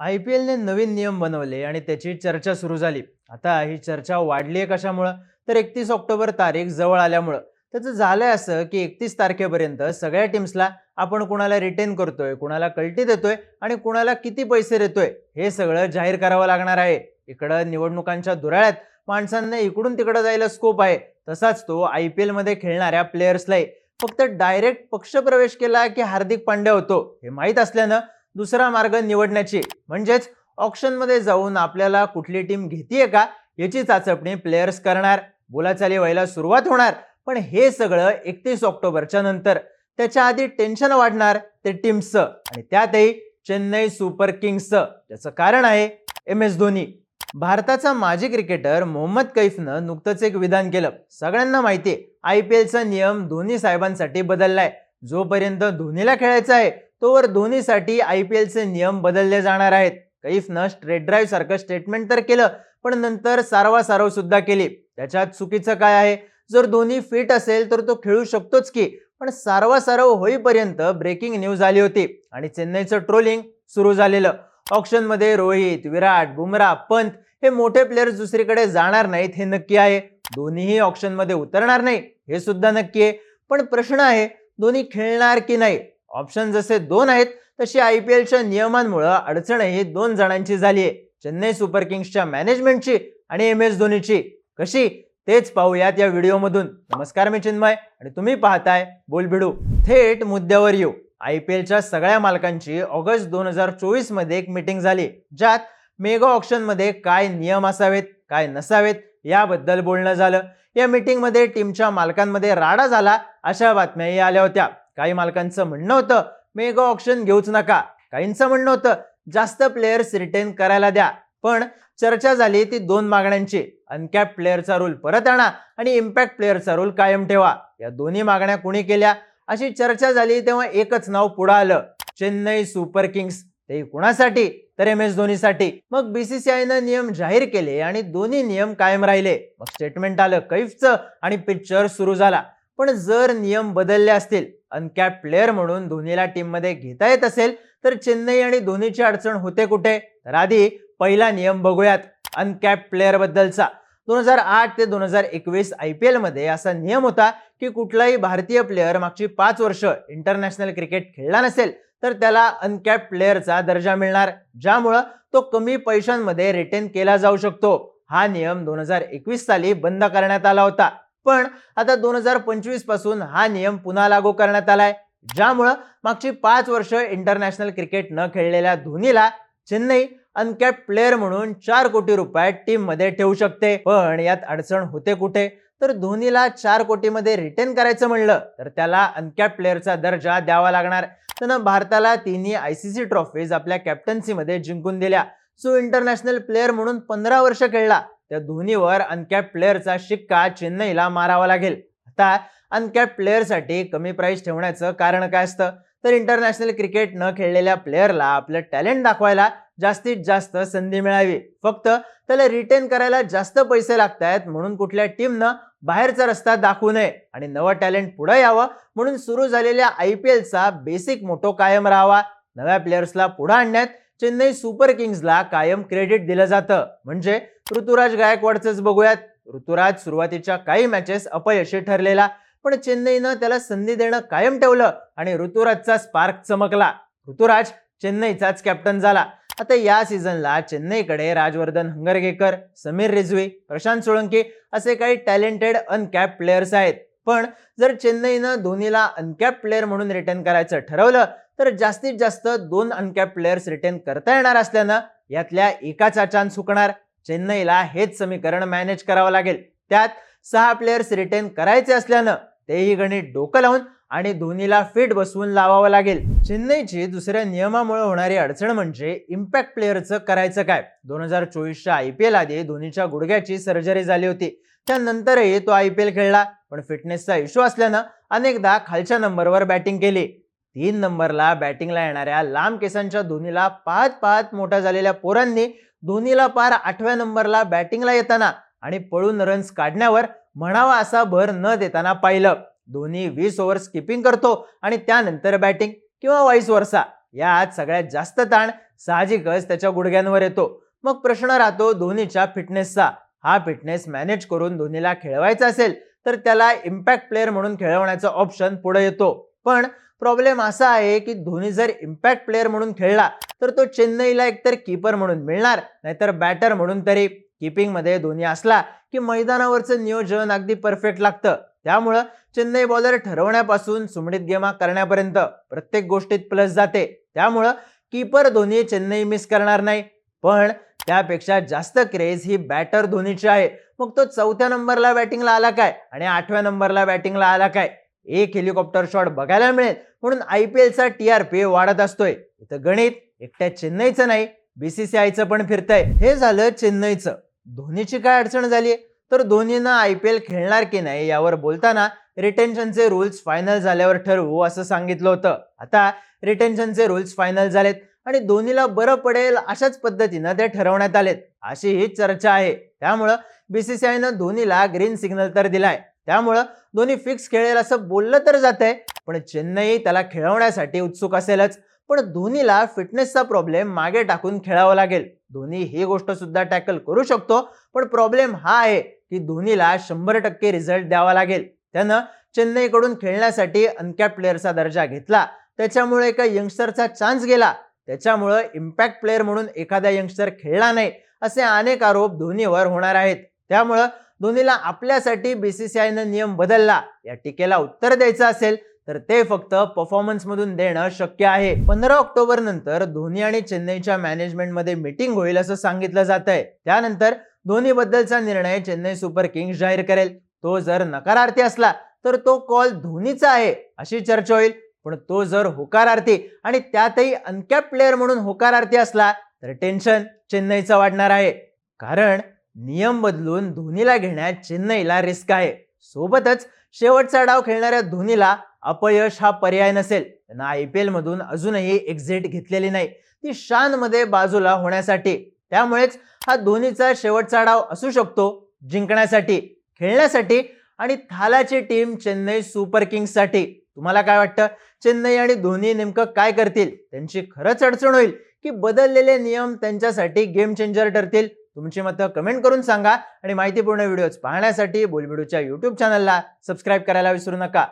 I P एलने नवीन नियम बनवले आणि त्याची चर्चा सुरू झाली. आता ही चर्चा वाढली आहे कशामुळं? तर एकतीस ऑक्टोबर तारीख जवळ आल्यामुळं. त्याचं झालंय असं की एकतीस तारखेपर्यंत सगळ्या टीम्सला आपण कुणाला रिटेन करतोय कुणाला कल्टी देतोय आणि कुणाला किती पैसे देतोय हे सगळं जाहीर करावं लागणार आहे. इकडं निवडणुकांच्या दुराळ्यात माणसांना इकडून तिकडं जायला स्कोप आहे. तसाच तो आय पी एलमध्ये खेळणाऱ्या प्लेयर्सलाही फक्त डायरेक्ट पक्षप्रवेश केला की हार्दिक पांड्या होतो हे माहीत असल्यानं दुसरा मार्ग निवडण्याची. म्हणजेच ऑप्शनमध्ये जाऊन आपल्याला कुठली टीम घेतीये का याची चाचपणी प्लेयर्स करणार. बोलाचाली व्हायला सुरुवात होणार. पण हे सगळं एकतीस ऑक्टोबरच्या नंतर. त्याच्या आधी टेन्शन वाढणार ते टीम्सचं आणि त्यातही चेन्नई सुपर किंग्सचं त्याचं कारण आहे एम एस धोनी. भारताचा माजी क्रिकेटर मोहम्मद कैफनं नुकतंच एक विधान केलं. सगळ्यांना माहिती आहे आय पी एलचा नियम धोनी साहेबांसाठी बदललाय. जोपर्यंत धोनीला खेळायचं आहे तोवर धोनीसाठी आय पी एलचे नियम बदलले जाणार आहेत. कैफनं स्ट्रेट ड्राईव्ह सारखं स्टेटमेंट तर केलं पण नंतर सारवासारव सुद्धा केली. त्याच्यात चुकीचं काय आहे? जर धोनी फिट असेल तर तो खेळू शकतोच की पण सारवासारव होईपर्यंत ब्रेकिंग न्यूज आली होती आणि चेन्नईचं ट्रोलिंग सुरू झालेलं. ऑप्शनमध्ये रोहित विराट बुमरा पंत हे मोठे प्लेयर्स दुसरीकडे जाणार नाहीत हे नक्की आहे. दोन्हीही ऑप्शनमध्ये उतरणार नाही हे सुद्धा नक्की आहे. पण प्रश्न आहे दोन्ही खेळणार की नाही? ऑप्शन जसे दोन आहेत तशी आय पी एलच्या नियमांमुळे अडचणही दोन जणांची झाली आहे. चेन्नई सुपर किंग्सच्या मॅनेजमेंटची आणि एम एस धोनीची. कशी? तेच पाहूयात या व्हिडिओमधून. नमस्कार मी चिन्मय आणि तुम्ही पाहताय बोलबिडू. थेट मुद्द्यावर येऊ. आय पी एलच्या सगळ्या मालकांची ऑगस्ट दोन हजार चोवीसमध्ये एक मीटिंग झाली ज्यात मेगा ऑप्शनमध्ये काय नियम असावेत काय नसावेत याबद्दल बोलणं झालं. या मीटिंगमध्ये टीमच्या मालकांमध्ये राडा झाला अशा बातम्याही आल्या होत्या. काही मालकांचं म्हणणं होतं मेगा ऑप्शन घेऊच नका. काहींचं म्हणणं होतं जास्त प्लेयर्स रिटेन करायला द्या. पण चर्चा झाली ती दोन मागण्यांची. अनकॅप प्लेअरचा रूल परत आणा आणि इम्पॅक्ट प्लेअरचा रूल कायम ठेवा. या दोन्ही मागण्या कुणी केल्या? अशी चर्चा झाली तेव्हा एकच नाव पुढं आलं चेन्नई सुपर किंग्स. ते कुणासाठी? तर एम एस धोनीसाठी. मग बीसीसीआयनं नियम जाहीर केले आणि दोन्ही नियम कायम राहिले. मग स्टेटमेंट आलं कैफचं आणि पिक्चर सुरू झाला. पण जर नियम बदलले असतील अनकॅप प्लेअर म्हणून धोनीला टीममध्ये घेता येत असेल तर चेन्नई आणि धोनीची अडचण होते कुठे? तर आधी पहिला नियम बघूयात अनकॅप प्लेअर बद्दलचा. दोन हजार आठ ते दोन हजार एकवीस आय पी एलमध्ये असा नियम होता की कुठलाही भारतीय प्लेअर मागची पाच वर्ष इंटरनॅशनल क्रिकेट खेळला नसेल तर त्याला अनकॅप प्लेअरचा दर्जा मिळणार ज्यामुळं तो कमी पैशांमध्ये रिटेन केला जाऊ शकतो. हा नियम दोन हजार एकवीस साली बंद करण्यात आला होता. पण आता दोन हजार पंचवीसपासून हा नियम पुन्हा लागू करण्यात आलाय ज्यामुळं मागची पाच वर्ष इंटरनॅशनल क्रिकेट न खेळलेल्या धोनीला चेन्नई अनकॅप प्लेअर म्हणून चार कोटी रुपयात टीममध्ये ठेवू शकते. पण यात अडचण होते कुठे? तर धोनीला चार कोटीमध्ये रिटेन करायचं म्हणलं तर त्याला अनकॅप प्लेअरचा दर्जा द्यावा लागणार. त्यानं भारताला तिन्ही आय सी सी ट्रॉफीज आपल्या कॅप्टन्सीमध्ये जिंकून दिल्या. सो इंटरनॅशनल प्लेअर म्हणून पंधरा वर्ष खेळला. त्या धोनीवर अनकॅप प्लेअरचा शिक्का चेन्नईला मारावा लागेल. आता अनकॅप प्लेअरसाठी कमी प्राईस ठेवण्याचं कारण काय असतं? तर इंटरनॅशनल क्रिकेट न खेळलेल्या प्लेअरला आपलं टॅलेंट दाखवायला जास्तीत जास्त संधी मिळावी. फक्त त्याला रिटेन करायला जास्त पैसे लागत आहेत म्हणून कुठल्या टीमनं बाहेरचा रस्ता दाखवू नये आणि नवं टॅलेंट पुढे यावं म्हणून सुरू झालेल्या आय पी एलचा बेसिक मोटो कायम राहावा. नव्या प्लेयर्सला पुढे आणण्यात चेन्नई सुपर किंग्सला कायम क्रेडिट दिलं जातं. म्हणजे ऋतुराज गायकवाडच बघूयात. ऋतुराज सुरुवातीच्या काही मॅचेस अपयशी ठरलेला पण चेन्नईनं त्याला संधी देणं कायम ठेवलं आणि ऋतुराजचा स्पार्क चमकला. ऋतुराज चेन्नईचाच कॅप्टन झाला. आता या सीझनला चेन्नईकडे राजवर्धन हंगरगेकर समीर रिझवी प्रशांत सोळंकी असे काही टॅलेंटेड अनकॅप प्लेयर्स आहेत. पण जर चेन्नईनं धोनीला अनकॅप प्लेअर म्हणून रिटर्न करायचं ठरवलं तर जास्तीत जास्त दोन अनकॅप प्लेयर्स रिटर्न करता येणार असल्यानं यातल्या एकाचा चान्स हुकणार. चेन्नईला हेच समीकरण मॅनेज करावं लागेल. त्यात सहा प्लेयर्स रिटेन करायचे असल्यानं तेही गणित डोकं लावून आणि धोनीला फिट बसवून लावावं लागेल. चेन्नईची दुसऱ्या नियमामुळे होणारी अडचण म्हणजे इम्पॅक्ट प्लेअरचं करायचं काय? दोन हजार चोवीसच्या आय पी एल आधी धोनीच्या गुडघ्याची सर्जरी झाली होती. त्यानंतरही तो आय पी एल खेळला पण फिटनेसचा इश्यू असल्यानं अनेकदा खालच्या नंबरवर बॅटिंग केली. तीन नंबरला बॅटिंगला येणाऱ्या लांब केसांच्या धोनीला पाच पाच मोठ्या झालेल्या पोरांनी धोनीला पार आठव्या नंबरला बॅटिंगला येताना आणि पळून रन्स काढण्यावर म्हणावा असा भर न देताना पाहिलं. धोनी वीस ओव्हर स्किपिंग करतो आणि त्यानंतर बॅटिंग किंवा वाईस वर्षा यात सगळ्यात जास्त ताण साहजिकच त्याच्या गुडघ्यांवर येतो. मग प्रश्न राहतो धोनीच्या फिटनेसचा हा फिटनेस मॅनेज करून धोनीला खेळवायचा असेल तर त्याला इम्पॅक्ट प्लेअर म्हणून खेळवण्याचा ऑप्शन पुढे येतो. पण प्रॉब्लेम असा आहे की धोनी जर इम्पॅक्ट प्लेअर म्हणून खेळला तर तो चेन्नईला एकतर कीपर म्हणून मिळणार नाहीतर बॅटर म्हणून तरी किपिंगमध्ये धोनी असला की मैदानावरचं नियोजन अगदी परफेक्ट लागतं. त्यामुळं चेन्नई बॉलर ठरवण्यापासून सुमडीत गेमा करण्यापर्यंत प्रत्येक गोष्टीत प्लस जाते. त्यामुळं कीपर धोनी चेन्नई मिस करणार नाही. पण त्यापेक्षा जास्त क्रेज ही बॅटर धोनीची आहे. मग तो चौथ्या नंबरला बॅटिंगला आला काय? आणि आठव्या नंबरला बॅटिंगला आला काय? एक हेलिकॉप्टर शॉट बघायला मिळेल म्हणून आय पी एलचा टी आर पी वाढत असतोय. इथं गणित एकट्या चेन्नईचं नाही बीसीसीआयचं पण फिरतंय. हे झालं चेन्नईचं. धोनीची काय अडचण झाली? तर धोनीनं आय पी एल खेळणार की नाही यावर बोलताना रिटेन्शनचे रूल्स फायनल झाल्यावर ठरवू असं सांगितलं होतं. आता रिटेन्शनचे रूल्स फायनल झालेत आणि धोनीला बरं पडेल अशाच पद्धतीनं ते ठरवण्यात आलेत. अशी ही चर्चा आहे. त्यामुळं बीसीसीआयनं धोनीला ग्रीन सिग्नल तर दिलाय. त्यामुळं दोन्ही फिक्स खेळेल असं बोललं तर जात आहे पण चेन्नई त्याला खेळवण्यासाठी उत्सुक असेलच. पण धोनीला फिटनेसचा प्रॉब्लेम मागे टाकून खेळावं लागेल. धोनी ही गोष्ट सुद्धा टॅकल करू शकतो पण प्रॉब्लेम हा आहे की धोनीला शंभर टक्के रिझल्ट द्यावा लागेल. त्यानं चेन्नईकडून खेळण्यासाठी अनकॅप प्लेअरचा दर्जा घेतला. त्याच्यामुळे एका यंगस्टरचा चान्स गेला. त्याच्यामुळं इम्पॅक्ट प्लेअर म्हणून एखादा यंगस्टर खेळला नाही असे अनेक आरोप धोनीवर होणार आहेत. त्यामुळं धोनीला आपल्यासाठी बीसीसीआयनं नियम बदलला. या टीकेला उत्तर द्यायचं असेल तर ते फक्त परफॉर्मन्समधून देणं शक्य आहे. पंधरा ऑक्टोबर नंतर धोनी आणि चेन्नईच्या मॅनेजमेंटमध्ये मीटिंग होईल असं सांगितलं जात आहे त्यानंतर धोनीबद्दलचा निर्णय चेन्नई सुपर किंग्स जाहीर करेल. तो जर नकारार्थी असला तर तो कॉल धोनीचा आहे अशी चर्चा होईल. पण तो जर होकारार्थी आणि त्यातही अनकॅप प्लेअर म्हणून होकारार्थी असला तर टेन्शन चेन्नईचं वाढणार आहे. कारण नियम बदलून धोनीला घेण्यात चेन्नईला रिस्क आहे. सोबतच शेवटचा डाव खेळणाऱ्या धोनीला अपयश हा पर्याय नसेल. त्यांना आय पी एलमधून अजूनही एक्झिट घेतलेली नाही. ती शानमध्ये बाजूला होण्यासाठी. त्यामुळेच हा धोनीचा शेवटचा डाव असू शकतो जिंकण्यासाठी खेळण्यासाठी आणि थालाची टीम चेन्नई सुपर किंग्ससाठी तुम्हाला काय वाटतं? चेन्नई आणि धोनी नेमकं काय करतील? त्यांची खरंच अडचण होईल की बदललेले नियम त्यांच्यासाठी गेम चेंजर ठरतील? तुमची मतं कमेंट करून सांगा आणि माहितीपूर्ण व्हिडिओज पाहण्यासाठी बोलबिडूच्या युट्यूब चॅनलला सबस्क्राईब करायला विसरू नका.